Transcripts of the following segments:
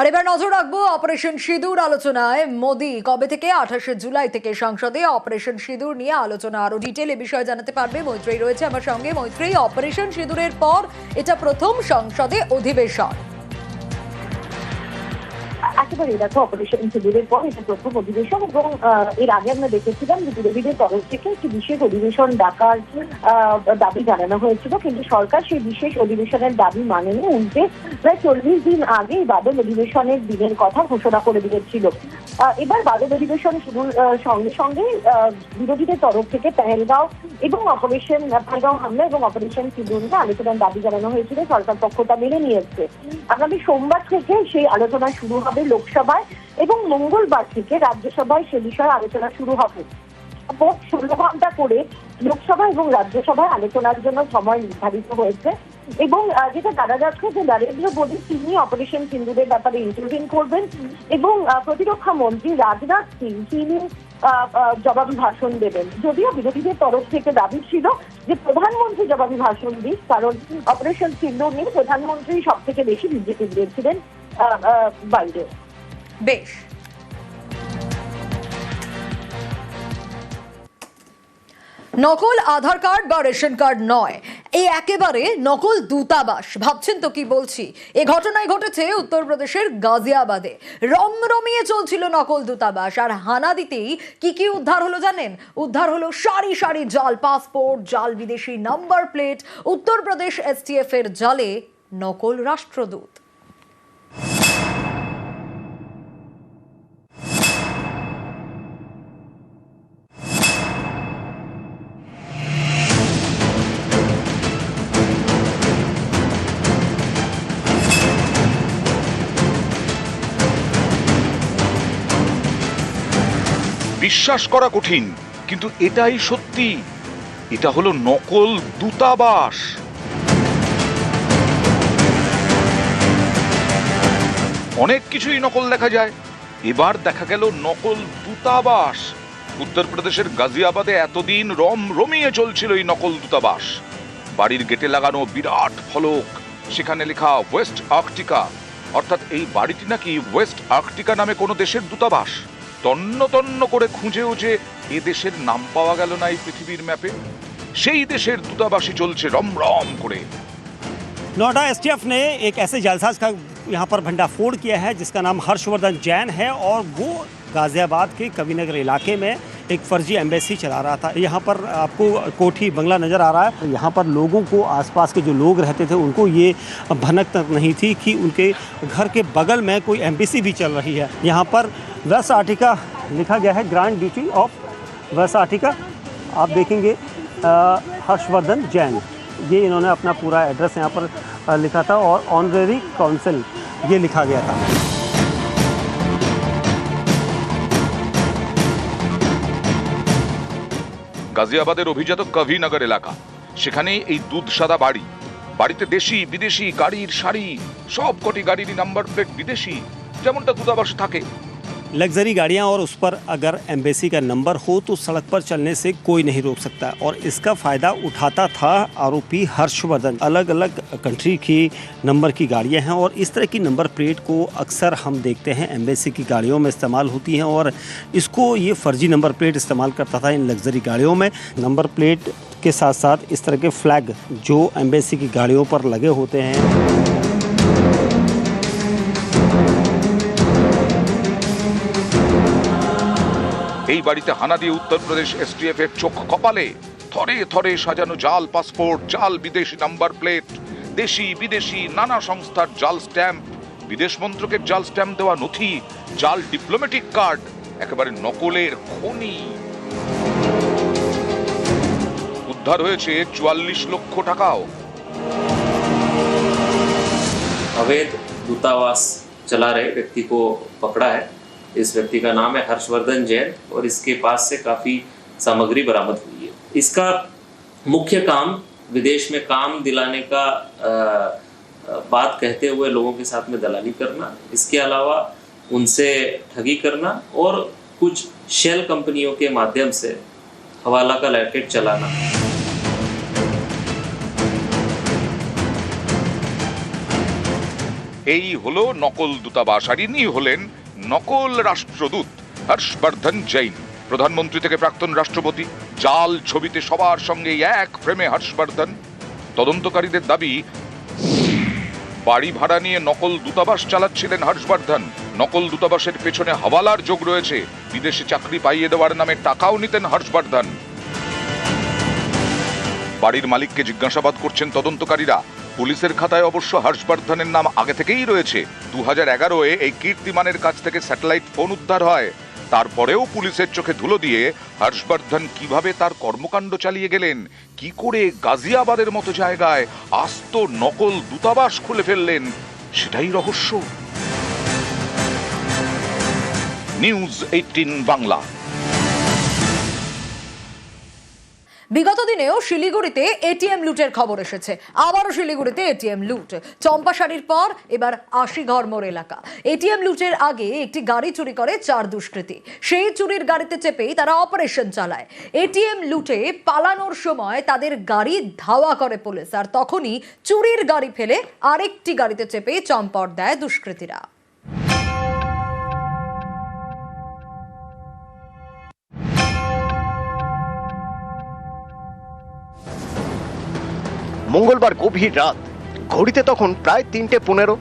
আর এবার নজর রাখব অপারেশন সিঁদুর আলোচনায়। মোদি, কবে থেকে? আঠাশে জুলাই থেকে সংসদে অপারেশন সিঁদুর নিয়ে আলোচনা। আরও ডিটেল এ বিষয়ে জানাতে পারবে মৈত্রী রয়েছে আমার সঙ্গে। মৈত্রী অপারেশন সিঁদুরের পর এটা প্রথম সংসদে অধিবেশন। একেবারে দেখো অপারেশন সিঁদুরের পর এটা প্রথম অধিবেশন এবং এর আগে আমরা দেখেছিলাম যে বিরোধীদের তরফ থেকে একটি বিশেষ অধিবেশন ডাকার দাবি জানানো হয়েছিল। কিন্তু সরকার সেই বিশেষ অধিবেশনের দাবি মানেনি। উল্টে প্রায় চল্লিশ দিন আগে বাদল অধিবেশনের দিনের কথা ঘোষণা করে দিয়েছিল। এবার বাদল অধিবেশন শুরুর সঙ্গে সঙ্গে বিরোধীদের তরফ থেকে পেহেলগাঁও এবং অপারেশন, পেহেলগাঁও হামলা এবং অপারেশন সিঁদুর আলোচনার দাবি জানানো হয়েছিল। সরকার পক্ষটা মেনে নিয়েছে। আগামী সোমবার থেকে সেই আলোচনা শুরু হবে। লোকসভায় এবং মঙ্গলবার থেকে রাজ্যসভায় সে বিষয়ে আলোচনা শুরু হবে। মোট ষোলো ঘণ্টা করে লোকসভা এবং রাজ্যসভায় আলোচনার জন্য সময় নির্ধারিত হয়েছে এবং যেটা জানা যাচ্ছে যে নরেন্দ্র মোদী তিনি অপারেশন সিন্দুরের ব্যাপারে ইন্টারভিউ করবেন এবং প্রতিরক্ষা মন্ত্রী রাজনাথ সিং তিনি জবাবি ভাষণ দেবেন। যদিও বিরোধীদের তরফ থেকে দাবি ছিল যে প্রধানমন্ত্রী জবাবি ভাষণ দিক, কারণ অপারেশন সিন্দুর নিয়ে প্রধানমন্ত্রী সব থেকে বেশি বিজেপি দিয়েছিলেন বাইরে। বেশ নকল আধার কার্ড বা রেশন কার্ড নয়। এই একেবারে নকল দূতাবাস। ভাবছেন তো কি বলছি? এ ঘটনায় ঘটেছে উত্তরপ্রদেশের গাজিয়াবাদে। রমরমিয়ে চলছিল নকল দূতাবাস। আর হানা দিতেই কি কি উদ্ধার হলো জানেন? উদ্ধার হলো সারি সারি জাল, পাসপোর্ট, জাল বিদেশি নাম্বার প্লেট, উত্তরপ্রদেশ এসটিএফ এর জালে নকল রাষ্ট্রদূত। বিশ্বাস করা কঠিন, কিন্তু এটাই সত্যি। এটা হলো নকল দূতাবাস। অনেক কিছুই নকল দেখা যায়। এবার দেখা গেল নকল দূতাবাস। উত্তরপ্রদেশের গাজিয়াবাদে এতদিন রম রমিয়ে চলছিল এই নকল দূতাবাস। বাড়ির গেটে লাগানো বিরাট ফলক। সেখানে লেখা ওয়েস্ট আর্কটিকা। অর্থাৎ এই বাড়িটি নাকি ওয়েস্ট আর্কটিকা নামে কোনো দেশের দূতাবাস। তন্ন তন্ন করে খুঁজেও যে এ দেশের নাম পাওয়া গেল না এই পৃথিবীর ম্যাপে সেই দেশের দূতাবাসই চলছে রমরম করে नोएडा एसटीएफ ने एक ऐसे जालसाज का यहाँ पर भंडाफोड़ किया है जिसका नाम हर्षवर्धन जैन है और वो गाज़ियाबाद के कविनगर इलाके में एक फर्जी एम्बेसी चला रहा था। यहाँ पर आपको कोठी बंगला नज़र आ रहा है। यहाँ पर लोगों को आसपास के जो लोग रहते थे, उनको ये भनक तक नहीं थी कि उनके घर के बगल में कोई एम्बेसी भी चल रही है। यहाँ पर वेस्ट आर्टिका लिखा गया है, grand duty of west Ertiga. आप देखेंगे हर्षवर्धन जैन। ये इन्होंने अपना पूरा एड्रेस यहाँ पर लिखा था और ऑनरेरी काउंसिल ये लिखा गया था। গাজিয়াবাদের অভিজাত কভিনগর এলাকা। সেখানে এই দুধ সাদা বাড়ি। বাড়িতে দেশি, বিদেশি, গাড়ির, শাড়ি সব কটি গাড়িরই নাম্বার প্লেট বিদেশি। যেমনটা দূতাবাসে থাকে लग्जरी गाड़ियाँ और उस पर अगर एम्बेसी का नंबर हो तो सड़क पर चलने से कोई नहीं रोक सकता। और इसका फ़ायदा उठाता था आरोपी हर्षवर्धन। अलग अलग कंट्री की नंबर की गाड़ियाँ हैं और इस तरह की नंबर प्लेट को अक्सर हम देखते हैं। एम्बेसी की गाड़ियों में इस्तेमाल होती हैं और इसको ये फर्जी नंबर प्लेट इस्तेमाल करता था इन लग्जरी गाड़ियों में। नंबर प्लेट के साथ साथ इस तरह के फ्लैग जो एम्बेसी की गाड़ियों पर लगे होते हैं। এই বাড়িতে হানা দিয়ে উত্তরপ্রদেশ এসটিএফ এর চোখ কপালে থরে থরে সাজানো জাল পাসপোর্ট জাল বিদেশি নাম্বার প্লেট দেশি বিদেশি নানা সংস্থার জাল স্ট্যাম্প বিদেশ মন্ত্রকের জাল স্ট্যাম্প দেওয়া নথি জাল ডিপ্লোম্যাটিক কার্ড একেবারে নকলের খনি উদ্ধার হয়েছে চুয়াল্লিশ লক্ষ টাকাও अवैध दूतावास चला रहे व्यक्ति को पकड़ा है इस व्यक्ति का नाम है हर्षवर्धन जैन और इसके पास से काफ़ी सामग्री बरामद हुई है इसका मुख्य काम विदेश में काम दिलाने का अ, अ, बात कहते हुए लोगों के साथ में दलाली करना इसके अलावा उनसे ठगी करना और कुछ शेल कंपनियों के माध्यम से हवाला का रैकेट चलाना এই হলো নকল দূতাবাস আর ইনি হলেন নকল রাষ্ট্রদূত হর্ষবর্ধন জৈন, প্রধানমন্ত্রী থেকে প্রাক্তন রাষ্ট্রপতি, জাল ছবিতে সবার সঙ্গে এক ফ্রেমে হর্ষবর্ধন। তদন্তকারীদের দাবি, বাড়ি ভাড়া নিয়ে নকল দূতাবাস চালাচ্ছিলেন হর্ষবর্ধন। নকল দূতাবাসের পেছনে হাওয়ালার যোগ রয়েছে। বিদেশে চাকরি পাইয়ে দেওয়ার নামে টাকাও নিতেন হর্ষবর্ধন। বাড়ির মালিককে জিজ্ঞাসাবাদ করছেন তদন্তকারীরা। পুলিশের খাতায় অবশ্য হর্ষবর্ধনের নাম আগে থেকেই রয়েছে। দু হাজার এগারোয় এই কীর্তিমানের কাছ থেকে স্যাটেলাইট ফোন উদ্ধার হয়। তারপরেও পুলিশের চোখে ধুলো দিয়ে হর্ষবর্ধন কীভাবে তার কর্মকাণ্ড চালিয়ে গেলেন, কি করে গাজিয়াবাদের মতো জায়গায় আস্ত নকল দূতাবাস খুলে ফেললেন, সেটাই রহস্য। News eighteen Bangla. বিগত দিনেও শিলিগুড়িতে এটিএম লুটের খবর এসেছে। আবারও শিলিগুড়িতে এটিএম লুট। চম্পাশাড়ির পর এবার আশিঘর মোড় এলাকা। এটিএম লুটের আগে একটি গাড়ি চুরি করে চার দুষ্কৃতী। সেই চুরির গাড়িতে চেপেই তারা অপারেশন চালায়। এটিএম লুটে পালানোর সময় তাদের গাড়ি ধাওয়া করে পুলিশ। আর তখনই চুরির গাড়ি ফেলে আরেকটি গাড়িতে চেপে চম্পট দেয় দুষ্কৃতীরা। মঙ্গলবার গভীর রাত। ঘড়িতে তখন প্রায় তিনটে পনেরো।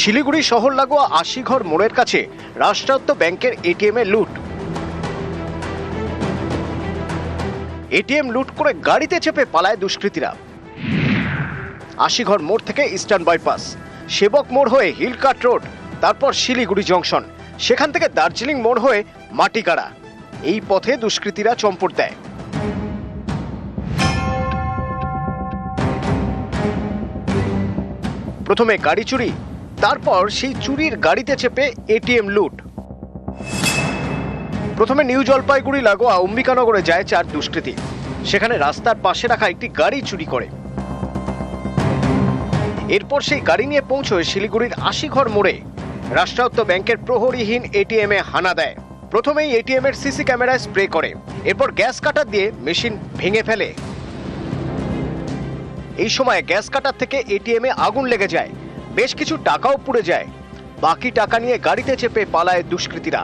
শিলিগুড়ি শহর লাগোয়া আশিঘর মোড়ের কাছে রাষ্ট্রায়ত্ত ব্যাংকের এটিএম লুট। এটিএম লুট করে গাড়িতে চেপে পালায় দুষ্কৃতীরা। আশিঘর মোড় থেকে ইস্টার্ন বাইপাস, সেবক মোড় হয়ে হিলকাট রোড, তারপর শিলিগুড়ি জংশন, সেখান থেকে দার্জিলিং মোড় হয়ে মাটিকাড়া। এই পথে দুষ্কৃতীরা চম্পট দেয়। প্রথমে গাড়ি চুরি, তারপর সেই চুরির গাড়িতে চেপে এটিএম লুট। প্রথমে নিউ জলপাইগুড়ি, লাগোয়া, অম্বিকানগরে যায় চার দুষ্কৃতী। সেখানে রাস্তার পাশে রাখা একটি গাড়ি চুরি করে। এরপর সেই গাড়ি নিয়ে পৌঁছয় শিলিগুড়ির আশিঘর মোড়ে। রাষ্ট্রায়ত্ত ব্যাংকের প্রহরীহীন এটিএম এ হানা দেয়। প্রথমেই এটিএম এর সিসি ক্যামেরায় স্প্রে করে। এরপর গ্যাস কাটার দিয়ে মেশিন ভেঙে ফেলে। এই সময় গ্যাস কাটার থেকে এটিএম এ আগুন লেগে যায়। বেশ কিছু টাকাও পুড়ে যায়। বাকি টাকা নিয়ে গাড়িতে চেপে পালায় দুষ্কৃতীরা।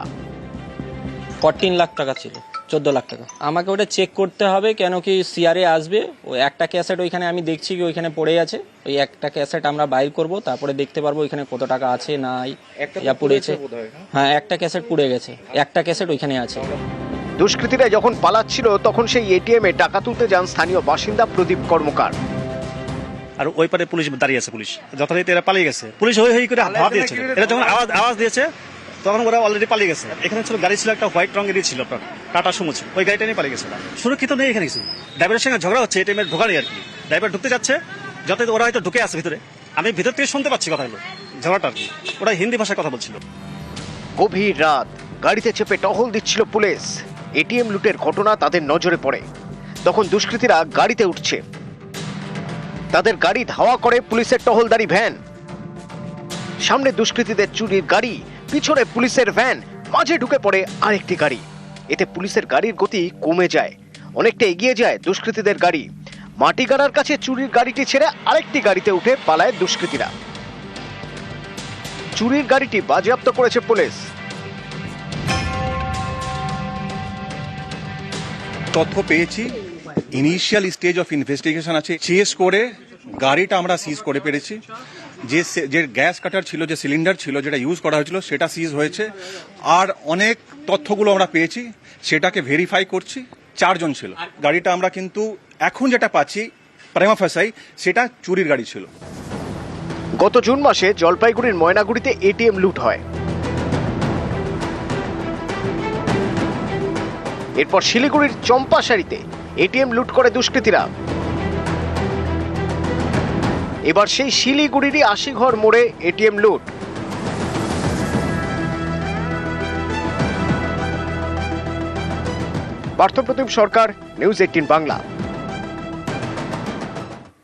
ফরটিন লাখ টাকা ছিল চোদ্দ লাখ টাকা। আমাকে ওটা চেক করতে হবে কেন কি সিআরএ আসবে। ওই একটা ক্যাসেট ওইখানে আমি দেখছি কি ওইখানে পড়ে আছে। ওই একটা ক্যাসেট আমরা বাইর করব তারপরে দেখতে পারব ওইখানে কত টাকা আছে নাই ইয়া পুড়েছে। হ্যাঁ? একটা ক্যাসেট পুড়ে গেছে। একটা ক্যাসেট ওইখানে আছে। দুষ্কৃতীরা যখন পালাচ্ছিল তখন সেই এটিএম এ টাকা তুলতে যান স্থানীয় বাসিন্দা প্রদীপ কর্মকার। আর ওই পারে পুলিশ দাঁড়িয়ে আছে পুলিশ। যথারীতি এরা পালিয়ে গেছে। পুলিশ হই হই করে ধাওয়া দিয়েছিল। এরা যখন আওয়াজ আওয়াজ দিয়েছে তখন ওরা অলরেডি পালিয়ে গেছে। এখানে ছিল গাড়ি ছিল একটা হোয়াইট রঙেরই ছিল আপনার টাটা সুমো ছিল। ওই গাড়িটা নিয়ে পালিয়ে গেছে। সুরক্ষিত নেই এখানে কিছু। ড্রাইভারের সঙ্গে ঝগড়া হচ্ছে এটিএম এর ঢোকারই আর কি। ড্রাইভার ঢুকতে যাচ্ছে যত ওরা হয়তো ঢুকে আছে ভিতরে। আমি ভিতর থেকে শুনতে পাচ্ছি কথাগুলো ঝগড়াটা আর কি। ওরা হিন্দি ভাষায় কথা বলছিল। গভীর রাত গাড়িতে চেপে টহল দিচ্ছিল পুলিশ। এটিএম লুটের ঘটনা তাদের নজরে পড়ে। তখন দুষ্কৃতীরা গাড়িতে উঠছে। তাদের গাড়ি ধাওয়া করে পুলিশের টহলদারি ভ্যান। সামনে দুষ্কৃতীদের চুরির গাড়ি, পিছনে পুলিশের ভ্যান, মাঝে ঢুকে পড়ে আরেকটি গাড়ি। এতে পুলিশের গাড়ির গতি কমে যায়, অনেকটা এগিয়ে যায় দুষ্কৃতীদের গাড়ি। মাটিগাড়ার কাছে চুরির গাড়িটি ছেড়ে আরেকটি গাড়িতে উঠে পালায় দুষ্কৃতীরা। চুরির গাড়িটি বাজেয়াপ্ত করেছে পুলিশ। তথ্য পেয়েছি। ইনিশিয়াল স্টেজ অফ ইনভেস্টিগেশন আছে। চেস করে গাড়িটা আমরা সিজ করে পেরেছি। যে যে গ্যাস কাটার ছিল, যে সিলিন্ডার ছিল, যেটা ইউজ করা হয়েছিল, সেটা সিজ হয়েছে। আর অনেক তথ্যগুলো আমরা পেয়েছি, সেটাকে ভেরিফাই করছি। চারজন ছিল। গাড়িটা আমরা কিন্তু এখন যেটা পাচ্ছি প্রেমা ফাসাই সেটা চুরির গাড়ি ছিল। গত জুন মাসে জলপাইগুড়ির ময়নাগুড়িতে এটিএম লুট হয়। এরপর শিলিগুড়ির চম্পাশাড়িতে এটিএম লুট করে দুষ্কৃতীরা। এবার সেই শিলিগুড়িরই আশিঘর মোড়ে এটিএম লুট। Parthapratim Sarkar, news eighteen Bangla.